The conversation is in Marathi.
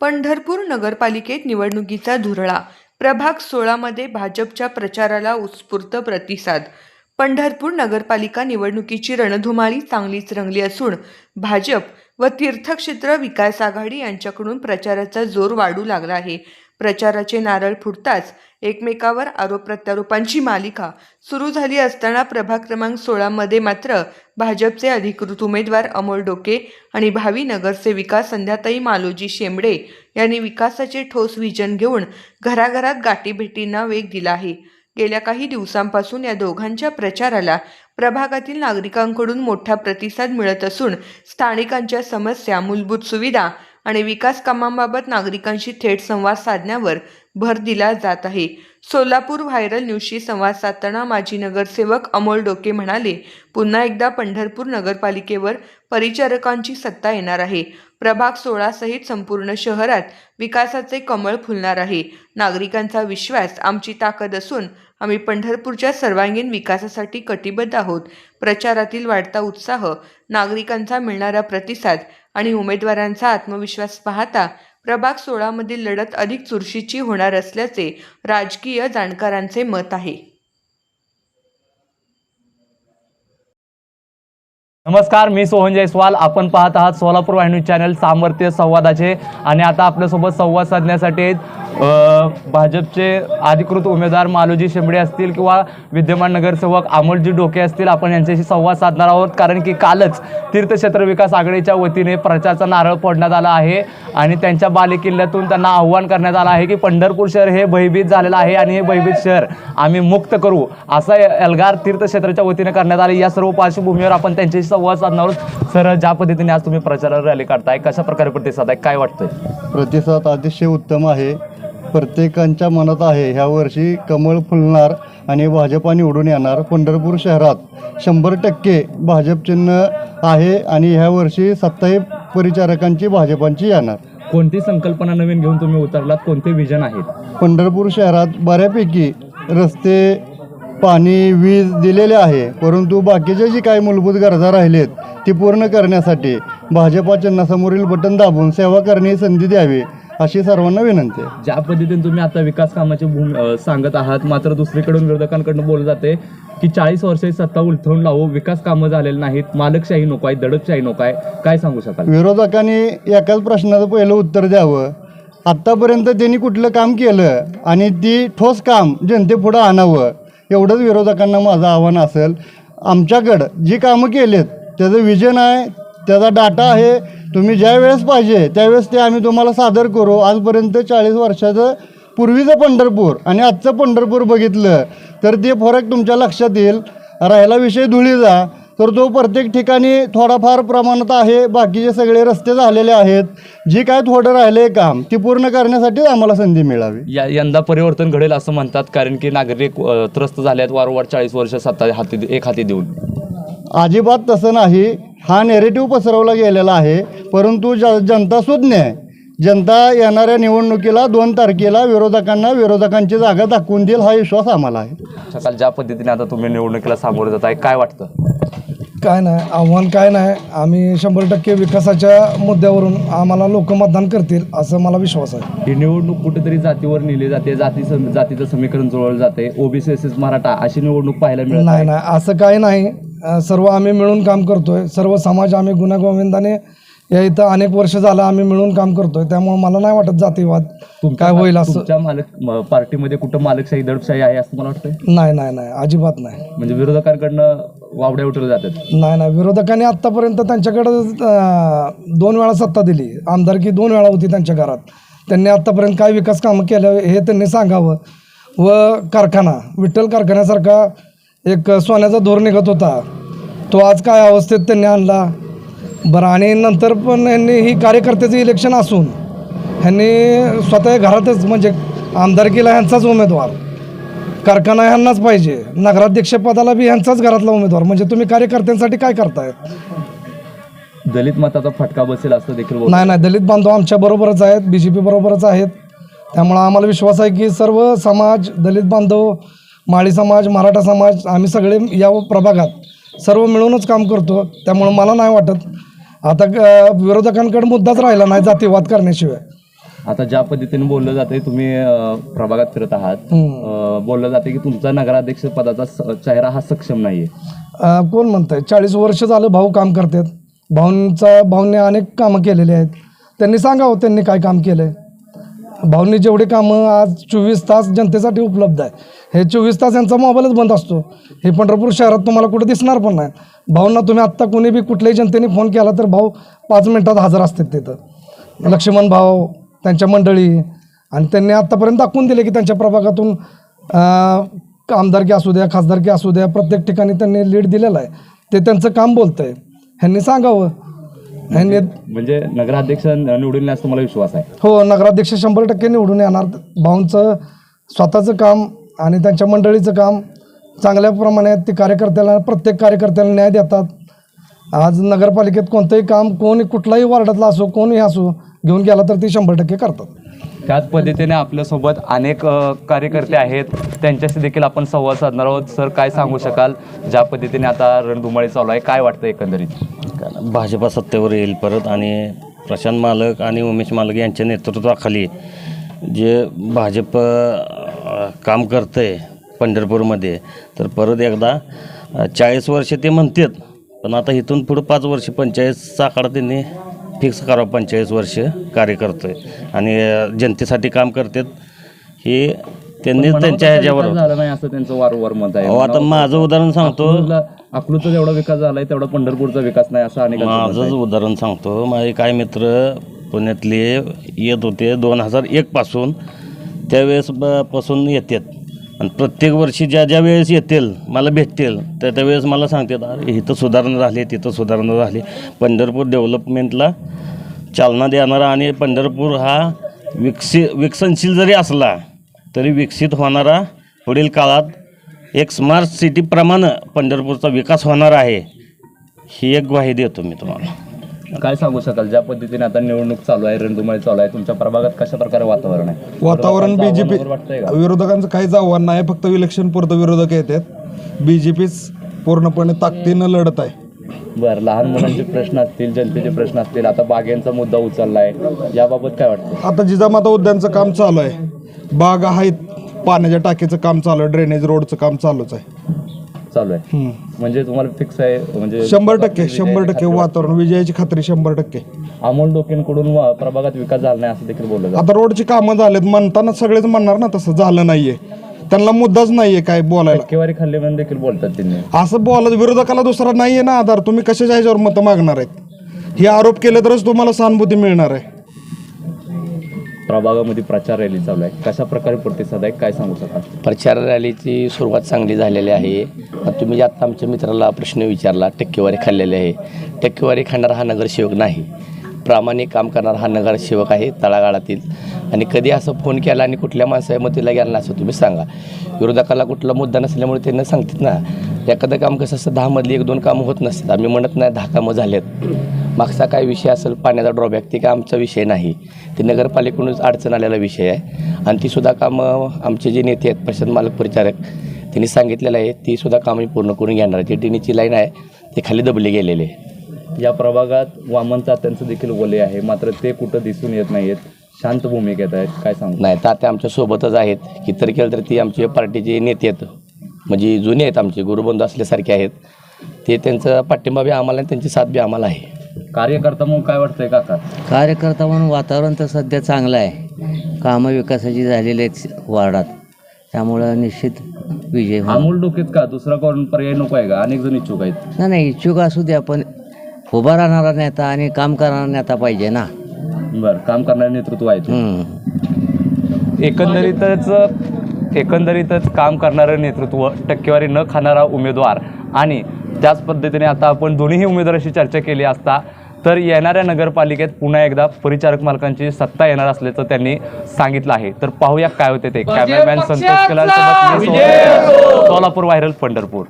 पंढरपूर नगरपालिकेत निवडणुकीचा धुरळा. प्रभाग सोळामध्ये भाजपच्या प्रचाराला उत्स्फूर्त प्रतिसाद. पंढरपूर नगरपालिका निवडणुकीची रणधुमाळी चांगलीच रंगली असून भाजप व तीर्थक्षेत्र विकास आघाडी यांच्याकडून प्रचाराचा जोर वाढू लागला आहे. प्रचाराचे नारळ फुटताच एकमेकावर आरोप प्रत्यारोपांची मालिका सुरू झाली असताना प्रभाग क्रमांक सोळामध्ये मात्र भाजपचे अधिकृत उमेदवार अमोल डोके आणि भावी नगरसेविका संध्याताई मालोजी शेंबडे यांनी विकासाचे ठोस विजन घेऊन घराघरात गाठीभेटींना वेग दिला आहे. गेल्या काही दिवसांपासून या दोघांच्या प्रचाराला प्रभागातील नागरिकांकडून मोठा प्रतिसाद मिळत असून स्थानिकांच्या समस्या मूलभूत सुविधा आणि विकास कामांबाबत नागरिकांशी थेट संवाद साधण्यावर भर दिला जात आहे. सोलापूर व्हायरल न्यूजशी संवाद साधताना माजी नगरसेवक अमोल डोके म्हणाले पुन्हा एकदा पंढरपूर नगरपालिकेवर परिचारकांची सत्ता येणार आहे. प्रभाग सोळासहित संपूर्ण शहरात विकासाचे कमळ फुलणार आहे. नागरिकांचा विश्वास आमची ताकद असून आम्ही पंढरपूरच्या सर्वांगीण विकासासाठी कटिबद्ध आहोत. प्रचारातील वाढता उत्साह नागरिकांचा मिळणारा प्रतिसाद आणि उमेदवारांचा आत्मविश्वास पाहता प्रभाग सोळामधील लढत अधिक चुरशीची होणार असल्याचे राजकीय जाणकारांचे मत आहे. नमस्कार मी सोहन जयस्वाल. आपण पाहत आहात सोलापूर वाहिनी चॅनल सामर्थ्य संवादाचे. आणि आता आपल्यासोबत संवाद साधण्यासाठी भाजपचे अधिकृत उमेदवार मालोजी शेंबडे असतील किंवा विद्यमान नगरसेवक अमोलजी डोके असतील आपण यांच्याशी संवाद साधणार आहोत. कारण की कालच तीर्थक्षेत्र विकास आघाडीच्या वतीने प्रचारचा नारळ फोडण्यात आला आहे आणि त्यांच्या बालेकिल्ल्यातून त्यांना आव्हान करण्यात आलं आहे की पंढरपूर शहर हे भयभीत झालेलं आहे आणि हे भयभीत शहर आम्ही मुक्त करू. असा एल्गार तीर्थक्षेत्राच्या वतीने करण्यात आले. या सर्व पार्श्वभूमीवर आपण त्यांच्याशी संवाद साधणार सर ज्या पद्धतीने आज तुम्ही प्रचाराला रॅली काढताय कशा प्रकारे प्रतिसाद आहे काय वाटतंय? प्रतिसाद अतिशय उत्तम आहे. प्रत्येकांच्या मनात आहे ह्या वर्षी कमळ फुलणार आणि भाजपा निवडून येणार पंढरपूर शहरात. शंभर टक्के भाजप चिन्ह आहे आणि ह्या वर्षी सत्ताही परिचारकांची भाजपांची येणार. कोणती संकल्पना नवीन घेऊन तुम्ही उतरलात? कोणते विजन आहेत? पंढरपूर शहरात बऱ्यापैकी रस्ते पाणी वीज दिलेले आहे. परंतु बाकीच्या जी काही मूलभूत गरजा राहिलेत ती पूर्ण करण्यासाठी भाजपा चिन्हासमोरील बटन दाबून सेवा करणे संधी द्यावी अशी सर्वांना विनंती आहे. ज्या पद्धतीने तुम्ही आता विकास कामाची भूमी सांगत आहात मात्र दुसरीकडून विरोधकांकडून बोललं जाते की चाळीस वर्षाची सत्ता उलथवून लावू विकास कामं झालेली नाहीत मालकशाही नको आहे दडपशाही नको आहे काय सांगू शकाल? विरोधकांनी एकाच प्रश्नाचं पहिलं उत्तर द्यावं. आत्तापर्यंत त्यांनी कुठलं काम केलं आणि ती ठोस काम जनतेपुढं आणावं. एवढंच विरोधकांना माझं आव्हान असेल. आमच्याकडं जी कामं केलेत त्याचं विजन आहे त्याचा डाटा आहे. तुम्ही ज्या वेळेस पाहिजे त्यावेळेस ते आम्ही तुम्हाला सादर करू. आजपर्यंत चाळीस वर्षाचं पूर्वीचं पंढरपूर आणि आजचं पंढरपूर बघितलं तर ते फरक तुमच्या लक्षात येईल. राहिला विषय धुळीचा. तर तो प्रत्येक ठिकाणी थोडाफार प्रमाणात आहे. बाकीचे सगळे रस्ते झालेले आहेत. जी काय थोडं राहिले काम ती पूर्ण करण्यासाठी आम्हाला संधी मिळावी. या यंदा परिवर्तन घडेल असं म्हणतात कारण की नागरिक अ, त्रस्त झाले आहेत वारंवार चाळीस वर्ष सत्ता हाती एक हाती देऊन. अजिबात तसं नाही. हा नेरेटिव्ह पसरवला गेलेला आहे. परंतु ज जनता सुज्ञ आहे. जनता येणाऱ्या निवडणुकीला दोन तारखेला विरोधकांना विरोधकांची जागा दाखवून देईल हा विश्वास आम्हाला आहे. सकाळ ज्या पद्धतीने आता तुम्ही निवडणुकीला सामोरे जात आहे काय वाटतं? काय नाही आव्हान काय नाही. आम्ही शंभर टक्के विकासाच्या मुद्द्यावरून आम्हाला लोक मतदान करतील असं मला विश्वास आहे. ही निवडणूक कुठेतरी जातीवर नेली जाते जाती सम- जातीचं समीकरण जुळवलं जाते. ओबीसी एस एस मराठा अशी निवडणूक पाहायला मिळत नाही. नाही. असं काही नाही. अं, सर्व आम्ही मिळून काम करतोय. सर्व समाज आम्ही गुन्हा या इथं अनेक वर्ष झालं आम्ही मिळून काम करतोय त्यामुळे मला नाही वाटत जातीवाद. काय होईल असं? तुमच्या मालक म- पार्टीमध्ये कुठं मालकशाही दडपशाही आहे असं मला वाटतंय? नाही नाही नाही अजिबात नाही. म्हणजे विरोधकांकडनं वावड्या उठवल्या जातात. नाही नाही विरोधकांनी आत्तापर्यंत त्यांच्याकडं दोन वेळा सत्ता दिली. आमदारकी दोन वेळा होती त्यांच्या घरात. त्यांनी आत्तापर्यंत काय विकास कामं केलं हे त्यांनी सांगावं. व कारखाना विठ्ठल कारखान्यासारखा एक सोन्याचा धोर निघत होता. तो आज काय अवस्थेत त्यांनी आणला? बरं आणि नंतर पण यांनी ही कार्यकर्त्याचं इलेक्शन असून ह्यांनी स्वतः घरातच म्हणजे आमदारकीला ह्यांचाच उमेदवार. कारखाना ह्यांनाच पाहिजे. नगराध्यक्षपदाला बी ह्यांचाच घरातला उमेदवार. म्हणजे तुम्ही कार्यकर्त्यांसाठी काय करताय? दलित मताचा फटका बसेल असं देखील. नाही नाही. दलित बांधव आमच्या बरोबरच आहेत. बी जे पी बरोबरच आहेत. त्यामुळं आम्हाला विश्वास आहे की सर्व समाज दलित बांधव माळी समाज मराठा समाज आम्ही सगळे या प्रभागात सर्व मिळूनच काम करतो. त्यामुळं मला नाही वाटत आता विरोधकांकडे मुद्दाच राहिला नाही जातीवाद करण्याशिवाय. आता ज्या पद्धतीने बोललं जाते तुम्ही अ, प्रभागात फिरत आहात अ, बोललं जाते की तुमचा नगराध्यक्ष पदाचा स- चेहरा हा सक्षम नाहीये. अं, कोण म्हणतंय? चाळीस वर्ष झालं भाऊ काम करतात. भाऊंचा भाऊंनी अनेक कामं केलेली आहेत. त्यांनी सांगावं त्यांनी काय काम केलं आहे भाऊंनी जेवढे कामं आज चोवीस तास जनतेसाठी उपलब्ध आहे हे चोवीस तास यांचा मोबाईलच बंद असतो. हे पंढरपूर शहरात तुम्हाला कुठे दिसणार पण नाही. भाऊंना तुम्ही आत्ता कोणी बी कुठल्याही जनतेने फोन केला तर भाऊ पाच मिनटात हजर असतात तिथं. लक्ष्मण भाऊ त्यांच्या मंडळी आणि त्यांनी आत्तापर्यंत दाखवून दिले की त्यांच्या प्रभागातून आमदारकी असू द्या खासदारकी असू द्या प्रत्येक ठिकाणी त्यांनी लीड दिलेला आहे. ते त्यांचं काम बोलतं आहे ह्यांनी सांगावं. ह्यांनी म्हणजे नगराध्यक्ष निवडून येण्यास तुम्हाला विश्वास आहे. हो नगराध्यक्ष शंभर टक्के निवडून येणार. भाऊंचं स्वतःचं काम आणि त्यांच्या मंडळीचं काम चांगल्या प्रमाणे ते कार्यकर्त्याला प्रत्येक कार्यकर्त्याला न्याय देतात. आज नगरपालिकेत कोणतंही काम कोणी कुठलाही वार्डातला असो कोणी असो घेऊन गेला तर ते शंभर टक्के करतात. त्याच पद्धतीने आपल्यासोबत अनेक अ, कार्यकर्ते आहेत. त्यांच्याशी देखील आपण संवाद साधणार आहोत. सर काय सांगू शकाल? ज्या पद्धतीने आता रणधुमाळी चालू आहे काय वाटतं एकंदरीत? भाजपा सत्तेवर येईल परत आणि प्रशांत मालक आणि उमेश मालक यांच्या नेतृत्वाखाली जे भाजप काम करतं आहे पंढरपूरमध्ये तर परत एकदा चाळीस वर्ष ते म्हणतात पण आता इथून पुढं पाच वर्ष पंचायतचा आकडा त्यांनी फिक्स करावा पंचेचाळीस वर्ष कार्य करतो आहे आणि जनतेसाठी काम करतात. हे त्यांनी त्यांच्या ह्याच्यावर विकास झाला नाही असं त्यांचं वारंवार मत आहे. अहो, आता माझं उदाहरण सांगतो. अकलूजला- अकलूजचा जेवढा विकास झालाय तेवढा पंढरपूरचा विकास नाही असं अनेक माझंच उदाहरण सांगतो. माझे काही मित्र पुण्यातले येत होते दोन हजार एकपासून त्यावेळेस ब- पासून येतात. आणि प्रत्येक वर्षी ज्या ज्या वेळेस येतील मला भेटतील त्या त्यावेळेस मला सांगतात अरे इथं सुधारणा झाली तिथं सुधारणा झाली. पंढरपूर डेव्हलपमेंटला चालना देणारा आणि पंढरपूर हा विकसित विकसनशील जरी असला तरी विकसित होणारा पुढील काळात एक स्मार्ट सिटीप्रमाणे पंढरपूरचा विकास होणार आहे ही एक ग्वाही देतो मी तुम्हाला. काय सांगू शकाल? ज्या पद्धतीने आता निवडणूक चालू आहे रणधुमाळी चालू आहे तुमच्या प्रभागात कशा प्रकारे वातावरण आहे? वातावरण बीजेपी विरोधकांचं काहीच आव्हान नाही फक्त इलेक्शन पुरतं विरोधक येतात. बीजेपीच पूर्णपणे ताकदीनं लढत आहे. बरं लहान मुलांचे प्रश्न असतील जनतेचे प्रश्न असतील आता बागेंचा मुद्दा उचललाय याबाबत काय वाटतं आता जिजामाता उद्यानचं काम चालू आहे. बाग आहेत. पाण्याच्या टाकीचं काम चालू आहे. ड्रेनेज रोडचं काम चालूच आहे. चालू आहे. हम्म. म्हणजे तुम्हाला फिक्स आहे म्हणजे शंभर टक्के शंभर टक्के वातावरण विजयाची खात्री शंभर टक्के. अमोल डोकेंकडून वा- प्रभागात विकास झाला नाही असं देखील बोललं जातं. आता रोडची कामं झालेत. म्हणताना सगळेच म्हणणार ना तसं झालं नाहीये. त्यांना मुद्दाच नाहीये काय बोलायला. टक्केवारी खाल्ली म्हणून देखील बोलतात त्यांनी. असं बोलत विरोधकाला दुसरा नाहीये ना आधार. तुम्ही कशाच्या ह्याच्यावर मतं मागणार आहेत? हे आरोप केले तरच तुम्हाला सहानुभूती मिळणार आहे. प्रभागामध्ये प्रचार रॅली चालू आहे. कशा प्रकारे प्रतिसाद आहे? काय सांगू शकाल? प्रचार रॅलीची सुरुवात चांगली झालेली आहे. तुम्ही जे आत्ता आमच्या मित्राला प्रश्न विचारला टक्केवारी खाल्लेली आहे. टक्केवारी खाणारा हा नगरसेवक नाही. प्रामाणिक काम करणारा हा नगरसेवक आहे तळागाळातील. आणि कधी असं फोन केला आणि कुठल्या माणसाच्या मतीला गेला असं तुम्ही सांगा. विरोधकाला कुठला मुद्दा नसल्यामुळे त्यांना सांगतात ना एखादं काम कसं असतं दहामधली एक दोन कामं होत नसतात. आम्ही म्हणत नाही दहा कामं झालेत. मागचा काय विषय असेल पाण्याचा ड्रॉबॅक ते काय आमचा विषय नाही. ते नगरपालिकेकडूनच अडचण आलेला विषय आहे. आणि ती सुद्धा कामं आमचे जे नेते आहेत प्रशांत मालक परिचारक त्यांनी सांगितलेलं आहे ती सुद्धा कामं पूर्ण करून घेणार जे टीनीची लाईन आहे ते खाली दबले गेलेले आहे. या प्रभागात वामन तात्यांचं देखील ओले आहे मात्र ते कुठं दिसून येत नाहीत शांत भूमिकेत आहेत काय सांगू? नाही तात्या आमच्या सोबतच आहेत. कितर केलं तर ती आमचे पार्टीचे नेते आहेत. म्हणजे जुने आहेत आमचे गुरुबंधू असल्यासारखे आहेत. ते त्यांचा पाठिंबा बी आम्हाला आणि त्यांची साथ बी आम्हाला आहे. कार्यकर्ता मग काय वाटतंय काका? कार्यकर्ता म्हणून वातावरण तर सध्या चांगलं आहे. कामं विकासाची झालेली आहेत वार्डात. त्यामुळं निश्चित विजय होणार. अमोल डोकेत का? दुसरा कोण पर्याय नको आहे का? अनेक जण इच्छुक आहेत. नाही नाही इच्छुक असू द्या पण उभा राहणारा नेता आणि काम करणारा नेता पाहिजे ना. बरं काम करणारे नेतृत्व आहे ते. हम्म. एकंदरीतच एकंदरीतच काम करणारं नेतृत्व टक्केवारी न खाणारा उमेदवार आणि त्याच पद्धतीने आता आपण दोन्हीही उमेदवाराशी चर्चा केली असता तर येणाऱ्या नगरपालिकेत पुन्हा एकदा परिचारक मालकांची सत्ता येणार असल्याचं त्यांनी सांगितलं आहे. तर पाहूया काय होते ते. कॅमेरामॅन संतोष कलाल. सोलापूर व्हायरल पंढरपूर.